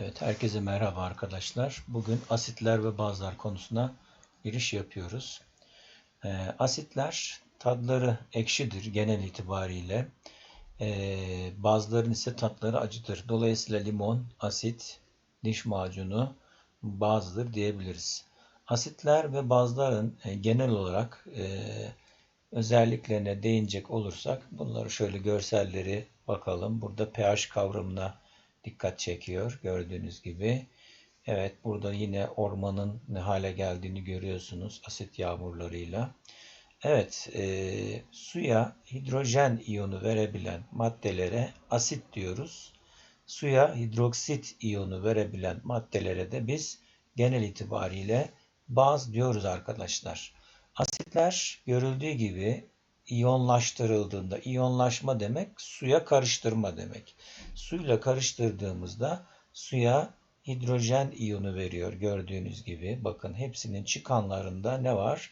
Evet, herkese merhaba arkadaşlar. Bugün asitler ve bazlar konusuna giriş yapıyoruz. Ee, asitler tadları ekşidir genel itibariyle. Ee, bazıların ise tatları acıdır. Dolayısıyla limon, asit, diş macunu bazıdır diyebiliriz. Asitler ve bazların e, genel olarak e, özelliklerine değinecek olursak bunları şöyle görselleri bakalım. Burada pH kavramına dikkat çekiyor gördüğünüz gibi. Evet burada yine ormanın ne hale geldiğini görüyorsunuz asit yağmurlarıyla. Evet e, suya hidrojen iyonu verebilen maddelere asit diyoruz. Suya hidroksit iyonu verebilen maddelere de biz genel itibariyle baz diyoruz arkadaşlar. Asitler görüldüğü gibi iyonlaştırıldığında, iyonlaşma demek suya karıştırma demek. Suyla karıştırdığımızda suya hidrojen iyonu veriyor gördüğünüz gibi. Bakın hepsinin çıkanlarında ne var?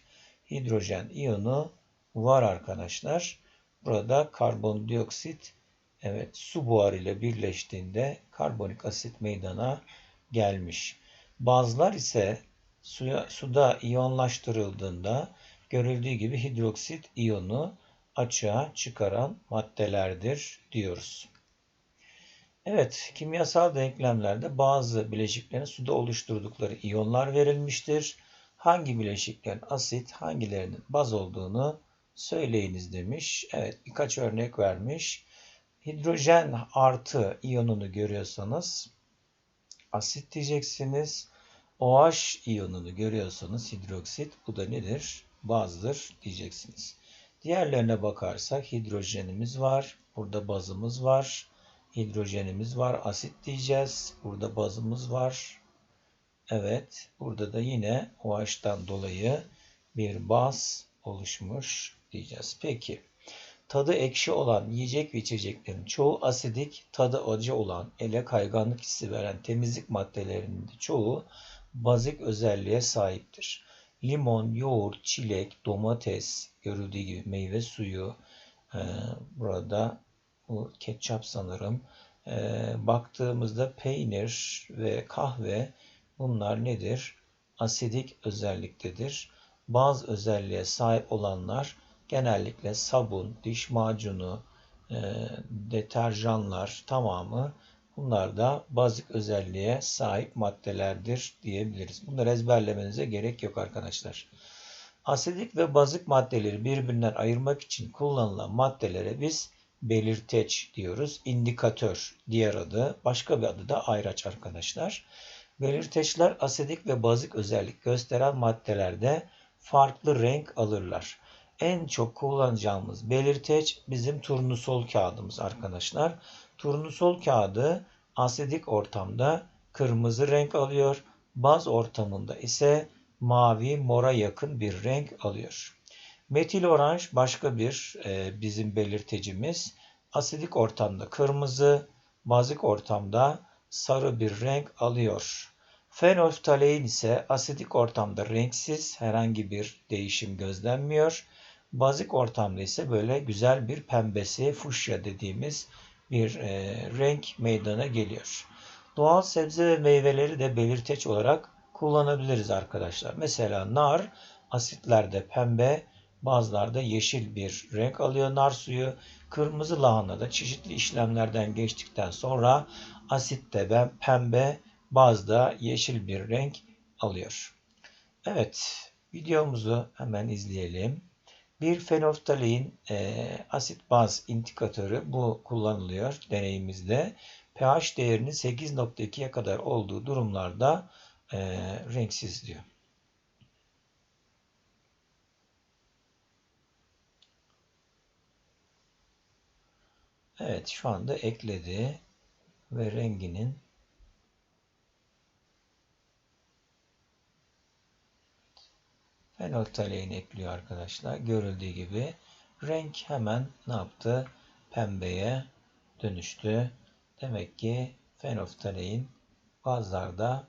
Hidrojen iyonu var arkadaşlar. Burada karbondioksit evet su buharı ile birleştiğinde karbonik asit meydana gelmiş. Bazılar ise suya, suda iyonlaştırıldığında görüldüğü gibi hidroksit iyonu açığa çıkaran maddelerdir diyoruz. Evet, kimyasal denklemlerde bazı bileşiklerin suda oluşturdukları iyonlar verilmiştir. Hangi bileşiklerin asit, hangilerinin baz olduğunu söyleyiniz demiş. Evet, birkaç örnek vermiş. Hidrojen artı iyonunu görüyorsanız asit diyeceksiniz. OH iyonunu görüyorsanız hidroksit bu da nedir? Bazdır diyeceksiniz. Diğerlerine bakarsak hidrojenimiz var. Burada bazımız var. Hidrojenimiz var. Asit diyeceğiz. Burada bazımız var. Evet. Burada da yine OH'tan dolayı bir baz oluşmuş diyeceğiz. Peki. Tadı ekşi olan yiyecek ve içeceklerin çoğu asidik, tadı acı olan, ele kayganlık hissi veren temizlik maddelerinin çoğu bazik özelliğe sahiptir. Limon, yoğurt, çilek, domates, görüldüğü gibi meyve suyu, e, burada bu ketçap sanırım. E, baktığımızda peynir ve kahve bunlar nedir? Asidik özelliktedir. Bazı özelliğe sahip olanlar genellikle sabun, diş macunu, e, deterjanlar tamamı bunlar da bazik özelliğe sahip maddelerdir diyebiliriz. Bunları ezberlemenize gerek yok arkadaşlar. Asidik ve bazik maddeleri birbirinden ayırmak için kullanılan maddelere biz belirteç diyoruz. İndikatör diğer adı. Başka bir adı da ayraç arkadaşlar. Belirteçler asidik ve bazik özellik gösteren maddelerde farklı renk alırlar. En çok kullanacağımız belirteç bizim turnusol kağıdımız arkadaşlar. Turnusol kağıdı asidik ortamda kırmızı renk alıyor. Baz ortamında ise mavi mora yakın bir renk alıyor. Metil oranj başka bir e, bizim belirtecimiz. Asidik ortamda kırmızı, bazik ortamda sarı bir renk alıyor. Fenolftalein ise asidik ortamda renksiz herhangi bir değişim gözlenmiyor. Bazik ortamda ise böyle güzel bir pembesi, fuşya dediğimiz bir e, renk meydana geliyor. Doğal sebze ve meyveleri de belirteç olarak kullanabiliriz arkadaşlar. Mesela nar asitlerde pembe, bazılarda yeşil bir renk alıyor nar suyu. Kırmızı lahana da çeşitli işlemlerden geçtikten sonra asitte ve pembe, bazda yeşil bir renk alıyor. Evet, videomuzu hemen izleyelim. Bir fenoftalein e, asit baz indikatörü bu kullanılıyor deneyimizde. pH değerinin 8.2'ye kadar olduğu durumlarda e, renksiz diyor. Evet şu anda ekledi ve renginin fenolftalein ekliyor arkadaşlar. Görüldüğü gibi renk hemen ne yaptı? Pembeye dönüştü. Demek ki fenolftalein bazılarda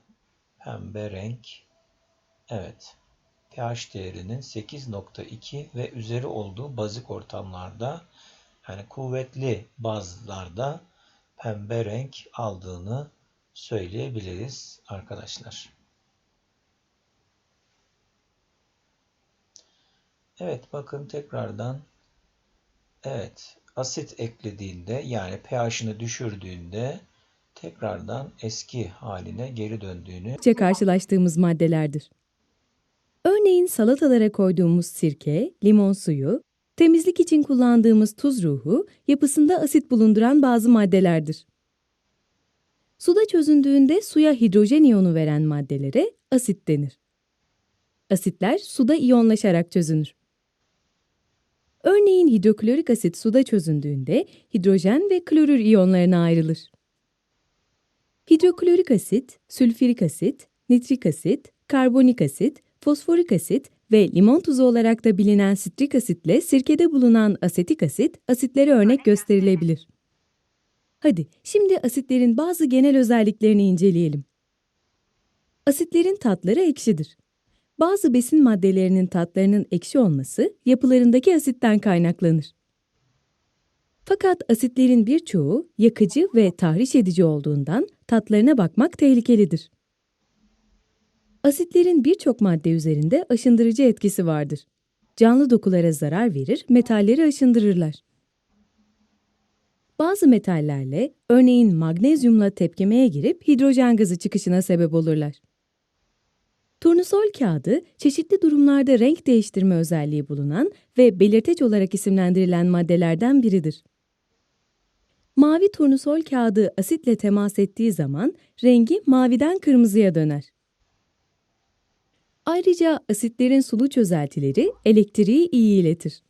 pembe renk. Evet. pH değerinin 8.2 ve üzeri olduğu bazik ortamlarda yani kuvvetli bazlarda pembe renk aldığını söyleyebiliriz arkadaşlar. Evet bakın tekrardan evet asit eklediğinde yani pH'ını düşürdüğünde tekrardan eski haline geri döndüğünü sıkça karşılaştığımız maddelerdir. Örneğin salatalara koyduğumuz sirke, limon suyu, temizlik için kullandığımız tuz ruhu yapısında asit bulunduran bazı maddelerdir. Suda çözündüğünde suya hidrojen iyonu veren maddelere asit denir. Asitler suda iyonlaşarak çözünür. Örneğin hidroklorik asit suda çözündüğünde hidrojen ve klorür iyonlarına ayrılır. Hidroklorik asit, sülfürik asit, nitrik asit, karbonik asit, fosforik asit ve limon tuzu olarak da bilinen sitrik asitle sirkede bulunan asetik asit asitlere örnek gösterilebilir. Hadi şimdi asitlerin bazı genel özelliklerini inceleyelim. Asitlerin tatları ekşidir. Bazı besin maddelerinin tatlarının ekşi olması yapılarındaki asitten kaynaklanır. Fakat asitlerin birçoğu yakıcı ve tahriş edici olduğundan tatlarına bakmak tehlikelidir. Asitlerin birçok madde üzerinde aşındırıcı etkisi vardır. Canlı dokulara zarar verir, metalleri aşındırırlar. Bazı metallerle, örneğin magnezyumla tepkimeye girip hidrojen gazı çıkışına sebep olurlar. Turnusol kağıdı, çeşitli durumlarda renk değiştirme özelliği bulunan ve belirteç olarak isimlendirilen maddelerden biridir. Mavi turnusol kağıdı asitle temas ettiği zaman rengi maviden kırmızıya döner. Ayrıca asitlerin sulu çözeltileri elektriği iyi iletir.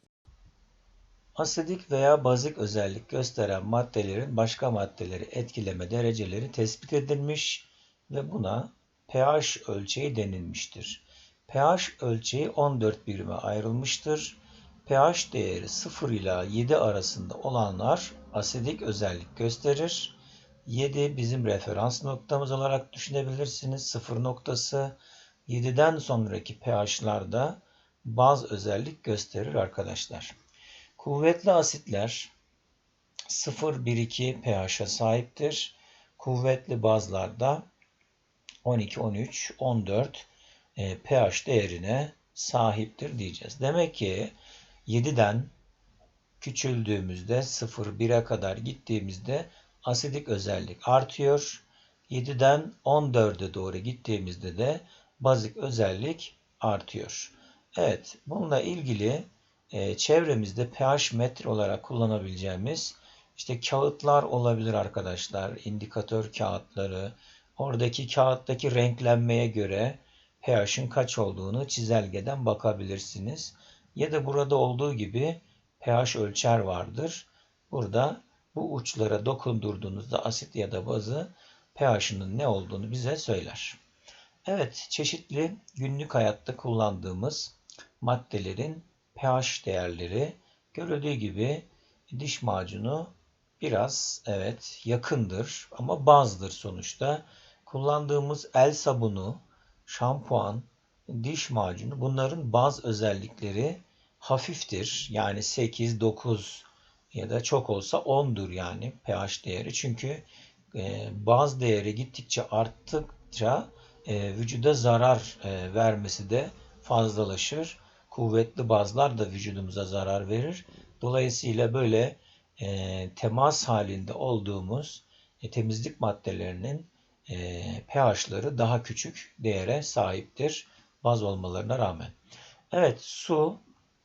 Asidik veya bazik özellik gösteren maddelerin başka maddeleri etkileme dereceleri tespit edilmiş ve buna pH ölçeği denilmiştir. pH ölçeği 14 birime ayrılmıştır. pH değeri 0 ila 7 arasında olanlar asidik özellik gösterir. 7 bizim referans noktamız olarak düşünebilirsiniz. 0 noktası 7'den sonraki pH'larda baz özellik gösterir arkadaşlar. Kuvvetli asitler 0-1-2 pH'a sahiptir. Kuvvetli bazlarda 12, 13, 14 e, pH değerine sahiptir diyeceğiz. Demek ki 7'den küçüldüğümüzde 0-1'e kadar gittiğimizde asidik özellik artıyor. 7'den 14'e doğru gittiğimizde de bazik özellik artıyor. Evet, bununla ilgili e, çevremizde pH metre olarak kullanabileceğimiz işte kağıtlar olabilir arkadaşlar. İndikatör kağıtları. Oradaki kağıttaki renklenmeye göre pH'in kaç olduğunu çizelgeden bakabilirsiniz. Ya da burada olduğu gibi pH ölçer vardır. Burada bu uçlara dokundurduğunuzda asit ya da bazı pH'ının ne olduğunu bize söyler. Evet, çeşitli günlük hayatta kullandığımız maddelerin pH değerleri görüldüğü gibi diş macunu biraz evet yakındır ama bazdır sonuçta. Kullandığımız el sabunu, şampuan, diş macunu bunların baz özellikleri hafiftir. Yani 8, 9 ya da çok olsa 10'dur yani pH değeri. Çünkü e, baz değeri gittikçe arttıkça e, vücuda zarar e, vermesi de fazlalaşır. Kuvvetli bazlar da vücudumuza zarar verir. Dolayısıyla böyle temas halinde olduğumuz temizlik maddelerinin e, pH'ları daha küçük değere sahiptir baz olmalarına rağmen. Evet su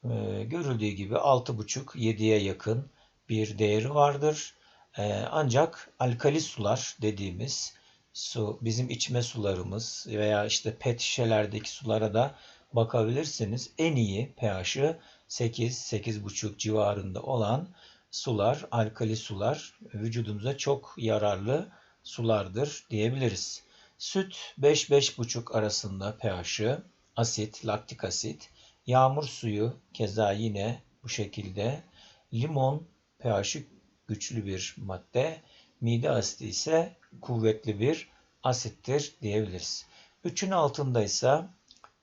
e, görüldüğü gibi 6,5-7'ye yakın bir değeri vardır. E, ancak alkali sular dediğimiz su bizim içme sularımız veya işte pet şişelerdeki sulara da bakabilirsiniz. En iyi pH'ı 8-8,5 civarında olan sular, alkali sular vücudumuza çok yararlı sulardır diyebiliriz. Süt 5-5,5 arasında pH'ı, asit, laktik asit, yağmur suyu keza yine bu şekilde, limon pH'ı güçlü bir madde, mide asidi ise kuvvetli bir asittir diyebiliriz. 3'ün altındaysa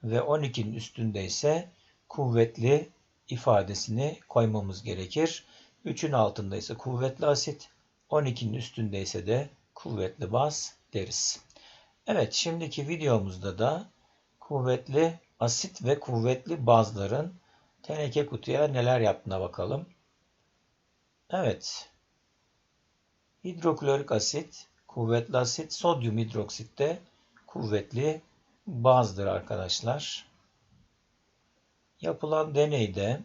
ve 12'nin üstündeyse kuvvetli ifadesini koymamız gerekir. 3'ün altındaysa kuvvetli asit, 12'nin üstündeyse de kuvvetli baz deriz. Evet, şimdiki videomuzda da kuvvetli asit ve kuvvetli bazların teneke kutuya neler yaptığına bakalım. Evet. Hidroklorik asit, kuvvetli asit, sodyum hidroksit de kuvvetli bazdır arkadaşlar. Yapılan deneyde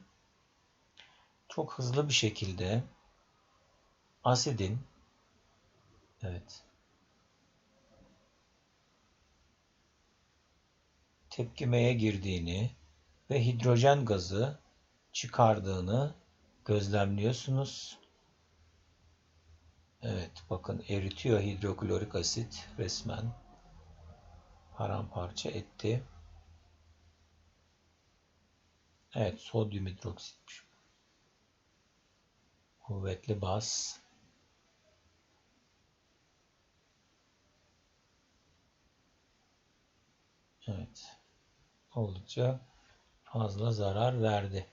çok hızlı bir şekilde asidin evet tepkimeye girdiğini ve hidrojen gazı çıkardığını gözlemliyorsunuz. Evet bakın eritiyor hidroklorik asit resmen paramparça etti. Evet sodyum hidroksitmiş. Kuvvetli baz. Evet. Oldukça fazla zarar verdi.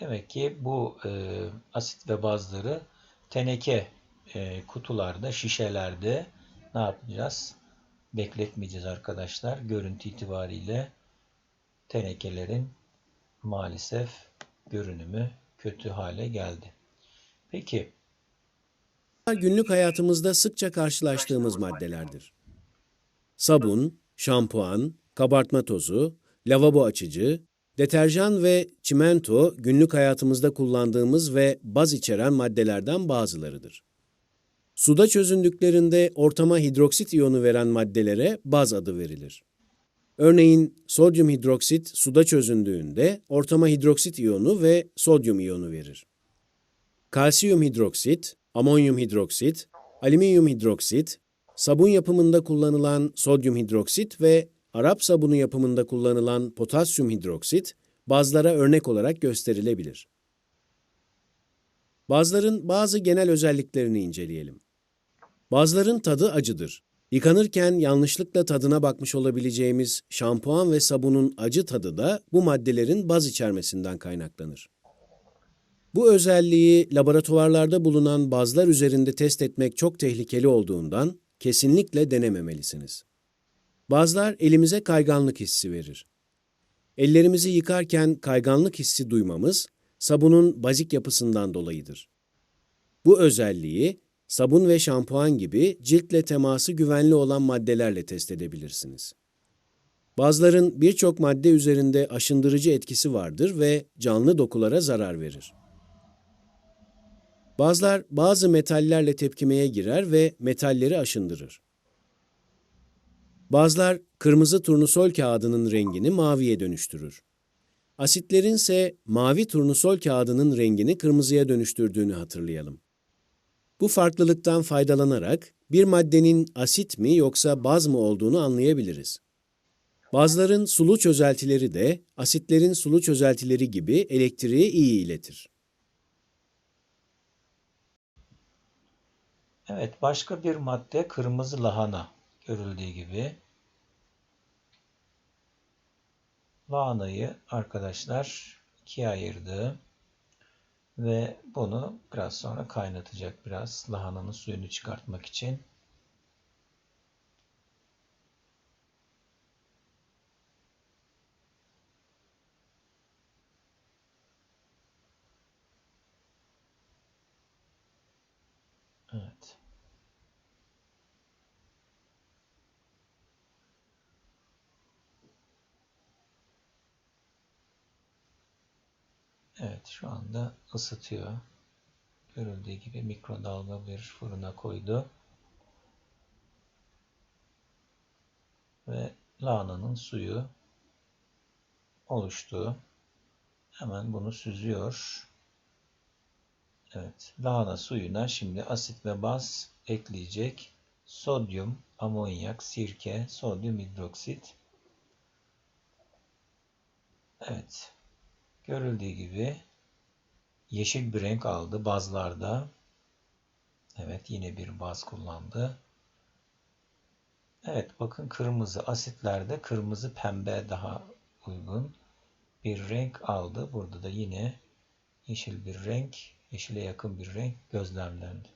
Demek ki bu e, asit ve bazları teneke e, kutularda, şişelerde ne yapacağız? Bekletmeyeceğiz arkadaşlar. Görüntü itibariyle tenekelerin maalesef görünümü kötü hale geldi. Peki günlük hayatımızda sıkça karşılaştığımız maddelerdir. Sabun, şampuan, kabartma tozu, lavabo açıcı, deterjan ve çimento günlük hayatımızda kullandığımız ve baz içeren maddelerden bazılarıdır. Suda çözündüklerinde ortama hidroksit iyonu veren maddelere baz adı verilir. Örneğin sodyum hidroksit suda çözündüğünde ortama hidroksit iyonu ve sodyum iyonu verir. Kalsiyum hidroksit, amonyum hidroksit, alüminyum hidroksit, sabun yapımında kullanılan sodyum hidroksit ve Arap sabunu yapımında kullanılan potasyum hidroksit bazlara örnek olarak gösterilebilir. Bazların bazı genel özelliklerini inceleyelim. Bazların tadı acıdır. Yıkanırken yanlışlıkla tadına bakmış olabileceğimiz şampuan ve sabunun acı tadı da bu maddelerin baz içermesinden kaynaklanır. Bu özelliği laboratuvarlarda bulunan bazlar üzerinde test etmek çok tehlikeli olduğundan kesinlikle denememelisiniz. Bazlar elimize kayganlık hissi verir. Ellerimizi yıkarken kayganlık hissi duymamız sabunun bazik yapısından dolayıdır. Bu özelliği sabun ve şampuan gibi ciltle teması güvenli olan maddelerle test edebilirsiniz. Bazların birçok madde üzerinde aşındırıcı etkisi vardır ve canlı dokulara zarar verir. Bazlar bazı metallerle tepkimeye girer ve metalleri aşındırır. Bazlar kırmızı turnusol kağıdının rengini maviye dönüştürür. Asitlerin ise mavi turnusol kağıdının rengini kırmızıya dönüştürdüğünü hatırlayalım. Bu farklılıktan faydalanarak bir maddenin asit mi yoksa baz mı olduğunu anlayabiliriz. Bazların sulu çözeltileri de asitlerin sulu çözeltileri gibi elektriği iyi iletir. Evet, başka bir madde kırmızı lahana görüldüğü gibi. Lahanayı arkadaşlar ikiye ayırdı ve bunu biraz sonra kaynatacak biraz lahananın suyunu çıkartmak için. Evet. Evet şu anda ısıtıyor. Görüldüğü gibi mikrodalga bir fırına koydu. Ve lahananın suyu oluştu. Hemen bunu süzüyor. Evet, lahana suyuna şimdi asit ve baz ekleyecek. Sodyum, amonyak, sirke, sodyum hidroksit. Evet, Görüldüğü gibi yeşil bir renk aldı bazlarda. Evet yine bir baz kullandı. Evet bakın kırmızı asitlerde kırmızı pembe daha uygun bir renk aldı. Burada da yine yeşil bir renk, yeşile yakın bir renk gözlemlendi.